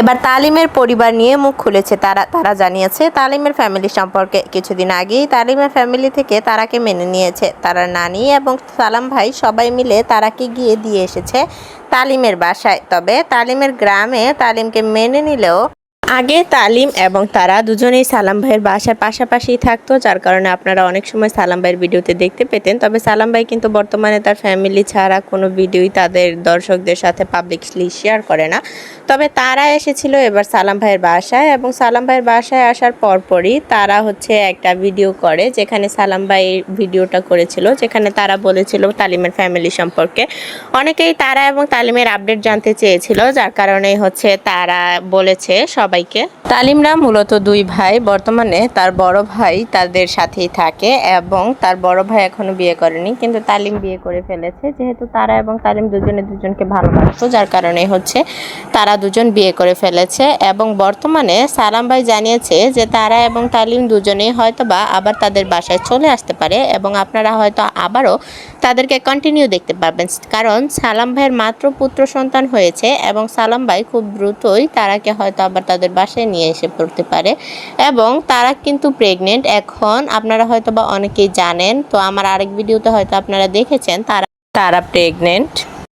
এবার তালিমের পরিবার নিয়ে মুখ খুলেছে। তারা তারা জানিয়েছে, তালিমের ফ্যামিলি সম্পর্কে কিছুদিন আগেই তালিমের ফ্যামিলি থেকে তারাকে মেনে নিয়েছে। তারা নানি এবং সালাম ভাই সবাই মিলে তারাকে গিয়ে দিয়ে এসেছে তালিমের বাসায়। তবে তালিমের গ্রামে তালিমকে মেনে নিলেও আগে তালিম এবং তারা দুজনেই সালাম ভাইয়ের বাসার পাশাপাশি থাকতো, যার কারণে আপনারা অনেক সময় সালাম ভাইয়ের ভিডিওতে দেখতে পেতেন। তবে সালাম ভাই কিন্তু বর্তমানে তার ফ্যামিলি ছাড়া কোনো ভিডিওই তাদের দর্শকদের সাথে পাবলিকলি শেয়ার করে না। তবে তারা এসেছিল এবার সালাম ভাইয়ের বাসায় এবং সালাম ভাইয়ের বাসায় আসার পরপরই তারা হচ্ছে একটা ভিডিও করে, যেখানে সালাম ভাই ভিডিওটা করেছিল, যেখানে তারা বলেছিল তালিমের ফ্যামিলি সম্পর্কে। অনেকেই তারা এবং তালিমের আপডেট জানতে চেয়েছিল, যার কারণে হচ্ছে তারা বলেছে সবাইকে তালিমরা মূলত দুই ভাই। বর্তমানে তার বড় ভাই তাদের সাথেই থাকে এবং তার বড় ভাই এখনও বিয়ে করেনি, কিন্তু তালিম বিয়ে করে ফেলেছে। যেহেতু তারা এবং তালিম দুজনে দুজনকে ভালোবাসতো, যার কারণে হচ্ছে তারা দুজন বিয়ে করে ফেলেছে। এবং বর্তমানে সালাম ভাই জানিয়েছে যে তারা এবং তালিম দুজনেই হয়তো বা আবার তাদের বাসায় চলে আসতে পারে এবং আপনারা হয়তো আবারও তাদেরকে কন্টিনিউ দেখতে পাবেন কারণ সালাম ভাইয়ের মাত্র পুত্র সন্তান হয়েছে এবং সালাম ভাই খুব দ্রুতই তারাকে হয়তো আবার তাদের বাসায় নিয়ে এসে পড়তে পারে। এবং তারা কিন্তু প্রেগনেন্ট এখন আপনারা হয়তো বা অনেকেই জানেন, তো আমার আরেক ভিডিওতে হয়তো আপনারা দেখেছেন, তারা তারা প্রেগনেন্ট